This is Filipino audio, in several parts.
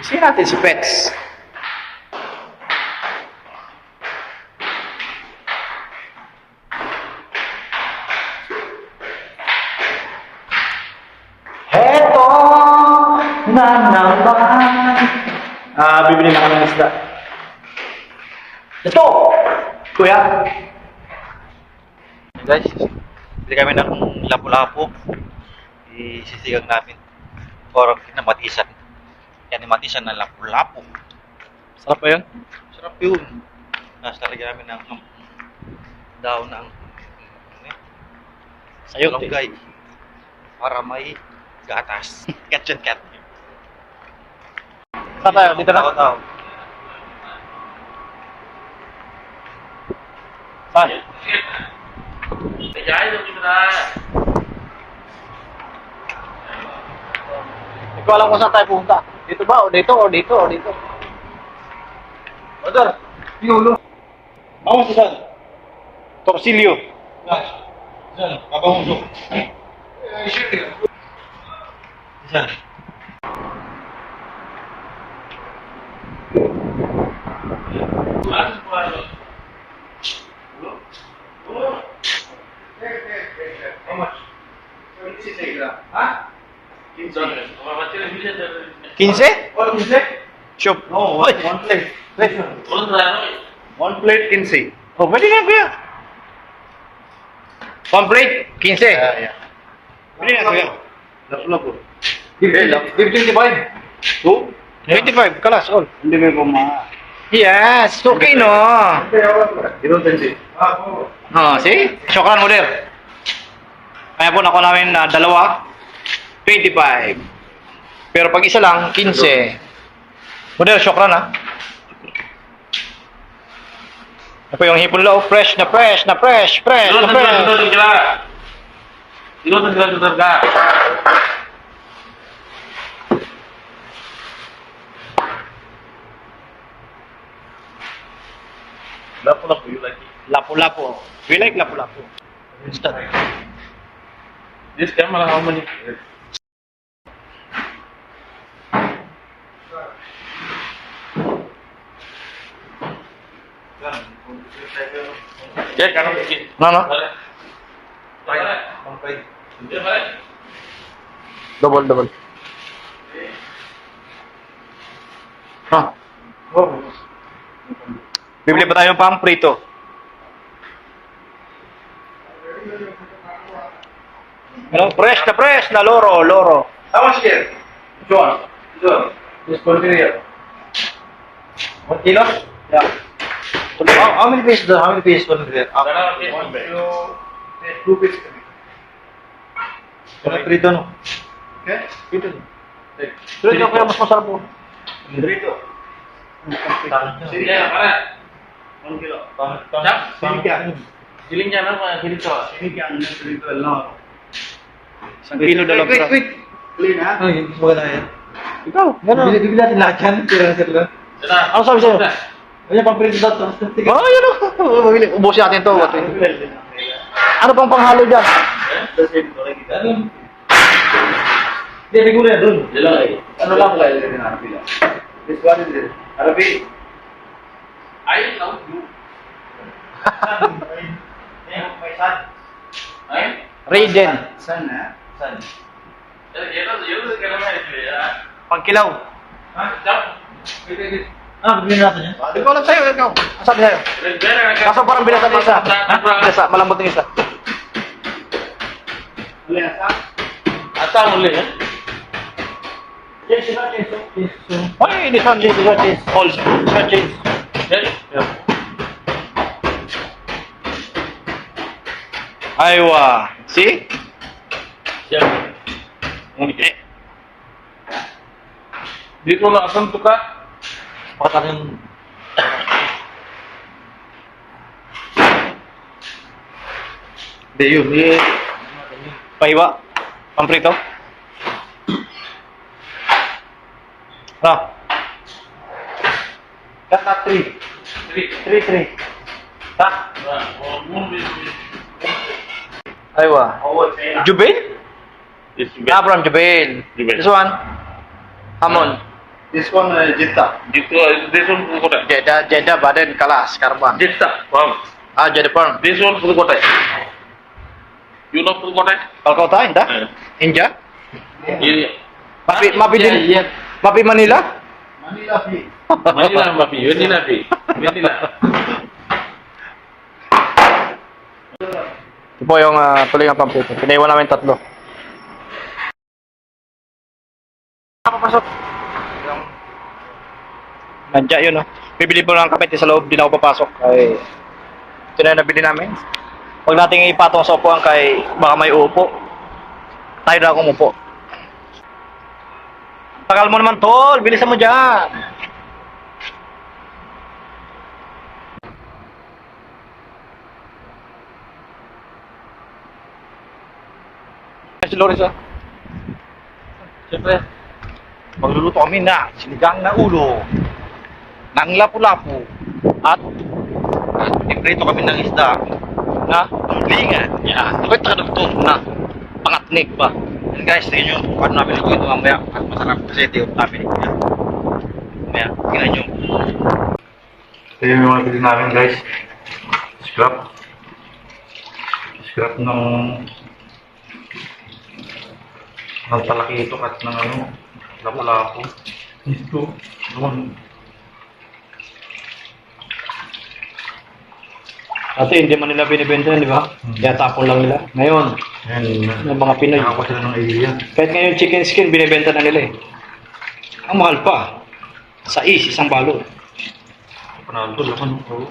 Isi natin si Pets. Heto na naman. Ah, bibili na kami ng isda. Ito! Kuya! Guys, bili kami ng lapu-lapu. Isisigang namin. Or kinamatisan. Yan, matisan ng lapu-lapu. Sarap ba yun? Sarap yun. Tapos talagyan namin ng um, daon ng Sayot eh. malunggay. Para may gatas. Kat kat. Saan tayo? Dito na? Tao, tao. Saan? Hindi ko alam kung saan tayo pupunta. Dito ba? O dito? O dito? O dito? Brother! Pinulo! Bangon sa saan? Torsilyo! Saan? Kabangon sa? Saan? How much? 26 gram. Ha? 15 gram. 15? Oh, 15? Chop. No, one, one plate. Plate. One plate, 15. Oh, pwede na kuya. One plate, 15. Yeah, yeah. Pwede na kuya. Lapla po. 25. So? 25, kalas all. Hindi may kumaha. Yes, okay no. Oh, see? Shukran mo Kaya po nako namin uh, dalawa. 25. Pero pag isa lang, 15. Model, syokran ha. Ano yung hipon low? Fresh na fresh na fresh, fresh na fresh. Lapu-lapu, you like it? Lapu-lapu. We like lapu-lapu. This camera, how many? Bikin. No, no? Double, double. Ha? Bibili pa tayo ng pang prito. Ano? Fresh na fresh na loro, loro. How much here? Which one? This one. Here. One kilo? Yeah. So, how, how many pieces? How many pieces was there? One bag. Two pieces. Ano prito no? Okay? Prito. Prito kaya mas masarap po. Dito. Sige, One kilo. Sinigang. Silingnya apa? Silingnya. Sinigang. Dito lang. Isang kilo dalawang Wait, sarap. wait, wait. Clean ha? Ay, hindi mo na yan. Ikaw, gano'n. Bibili natin lahat yan. Tira na sila. Sudah. Ano sabi sa'yo? Kaya pang prito daw. Oo, oh, yun o. Mabili. Ubusin natin to. What? Ano pang panghalo dyan? Hindi, regular dun. Jelas. Ano lang pala yung lang? This one is it. Arabi. Ayo tahu. Ayo. Raiden. San ha? San. Jadi dia tu Ah, bibili natin yan. Hindi ko alam sa'yo. Ikaw. Ang sabi sa'yo? Kaso parang binasa ng isa. Ha? Binasa. Malambot ng isa. Boleh asa? Asal boleh ya. Ay, this one, this one, this all. This. Jadi Aywa. See? siap. Eh, Di kalau asam tu kak. Patan yung... Hindi yun. Eh, paiwa. Pamprito. Ah. Kata 3. Jadi. 3, 3. Ha? Aywa. Saya. Jubin? This Ah, from Jubail. Jubail. This one? Hamon. This one uh. This one, this one Pudukkottai. Jeddah, Jeddah, Baden, Kalas, Karban. Jitta farm. Ah, Jeddah Farm. This one Pudukkottai. You know Pudukkottai? Calcutta, India? Eh, India? Ini Mapi, Mapi din. Mapi Manila? Manila fee. Manila Mapi, Manila Pi. Manila. Ito po yung uh, tuloy ng pampito. Pinaiwan namin tatlo. Papasok. Nandiyan yun, oh. Bibili po ng kapete sa loob, di na ako papasok. Ay, ito na nabili namin. Huwag nating ipatong sa upuan kay baka may upo. Tayo na akong upo. Tagal mo naman, tol. Bilisan mo dyan. Si Loris, ah. Siyempre, Magluluto kami na sinigang na ulo, ng lapu-lapu, at At iprito kami ng isda. na lingan. Yan. Ito tagadugtong na pangatnig ba? And guys, tingnan nyo kung ano namin ito mamaya. At masarap kasi ito yung namin ito. Mamaya, tingnan nyo. Ito yung mga bili namin guys. Scrap. Scrap ng ng talakitok at ng ano, lapu-lapu. Ito, doon. Dati hindi man nila binibenta yan, di ba? Kaya tapon lang nila. Ngayon, Ayan, ng mga Pinoy. Nakakuha sila ng idea. Kahit ngayon chicken skin, binibenta na nila eh. Ang mahal pa. Sa is, isang balot. Panalo, laman. Oo.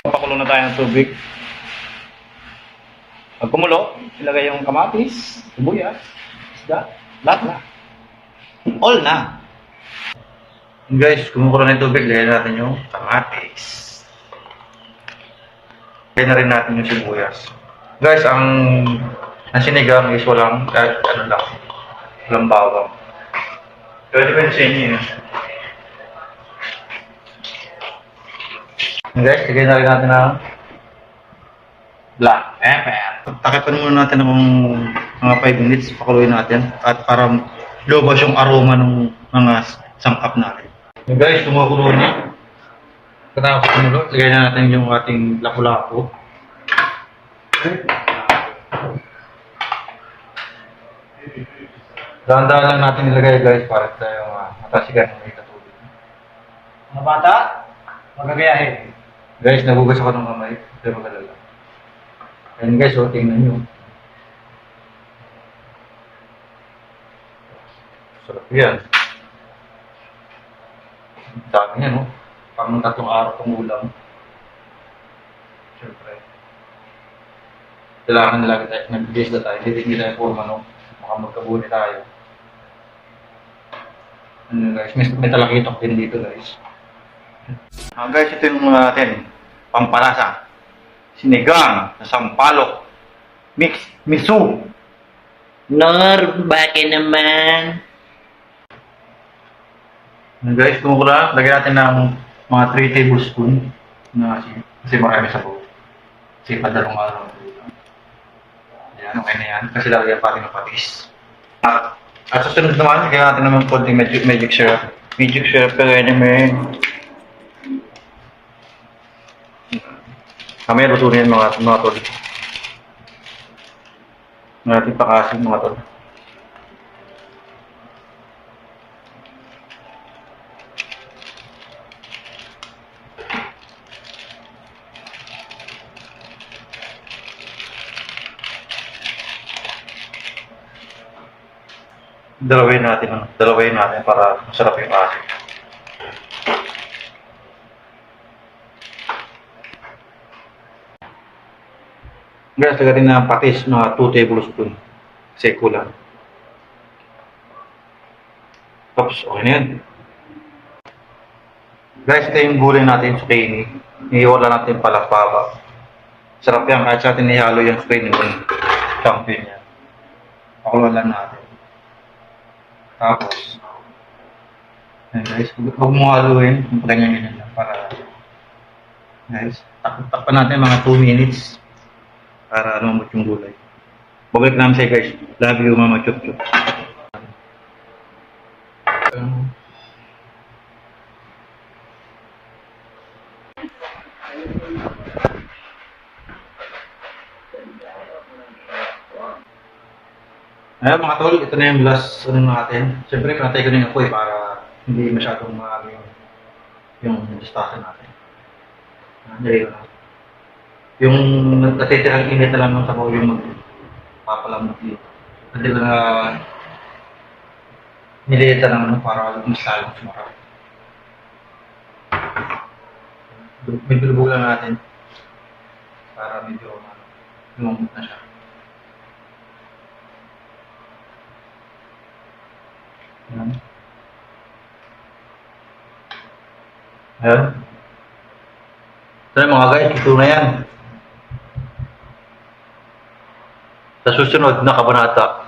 Papakulo na tayo ng tubig. Pag kumulo, ilagay yung kamatis, sibuyas, isda, lahat na. All na. Guys, kumukulo na yung tubig, lagyan natin yung kamatis. Lagyan na rin natin yung sibuyas. Guys, ang ang sinigang is walang, kahit ano lang, walang bawang. Pwede ba sa inyo yun? Guys, lagyan na rin natin ng black pepper. Takipan muna natin ng mga 5 minutes, pakuluin natin. At para lobas yung aroma ng mga sangkap natin. Yung guys, kumukulo na. Katapos kumulo, lagay na natin yung ating lapu-lapu. Dahan-dahan lang natin nilagay guys para tayo uh, matasigan ng may katulog. Mga bata, magagayahin. Guys, nagugas ako ng kamay. Hindi magalala. Ayan guys, oh, tingnan nyo. Sarap yan. Dami yan, oh. Parang tatlong araw kong ulam. Siyempre. Kailangan na lagi tayo, nag-base na tayo. Hindi, hindi tayo forma, no? Baka magkabuni tayo. Ano guys, may, may talakitok din dito guys. Ah, guys, ito yung mga natin. Pampalasa. Sinigang na sampalok. Mix miso. Nor, bakit naman? Ano guys, kumukula. Lagyan natin ng mga 3 tablespoon na. Kasi marami sa buo. Kasi padalong araw. Yan, okay na yan. Kasi lalagyan pa rin ng patis. At, at sa sunod naman, lagyan natin naman konting magic, magic syrup. Magic syrup ka rin naman. Luto na yan mga, mga tol. Ng ating pakasin mga tol. Dalawin natin, ano? Dalawin natin para masarap yung asin. Guys, lagyan din ng patis mga 2 tablespoon. Kasi kulang. Tapos, okay na yan. Guys, ito yung gulay natin zucchini. Iiwala natin palakpaba. Sarap yan kahit sa atin ihalo yung zucchini yung champion yan. Pakulo lang natin. Tapos, Ayan guys, huwag mo haluin. Ganyan-ganyan lang para guys, tak takpan natin mga 2 minutes para lumamot yung gulay. Babalik namin sa'yo guys. Love you, Mama Chup Chup. Ayun mga tol, ito na yung last ano natin. Siyempre, pinatay ko na yung apoy para hindi masyadong marami yung, yung distasan natin. Ah, Dali ko na. Yung natitirang init na lang ng sabaw yung magpapalamot dito. Hindi ko na nilita lang ano, para mas lalong sumarap. Bilbo lang natin para medyo ano, lumambot na siya. Ayan. Ayan. Na mga guys, ito na yan. Susunod na kabanata.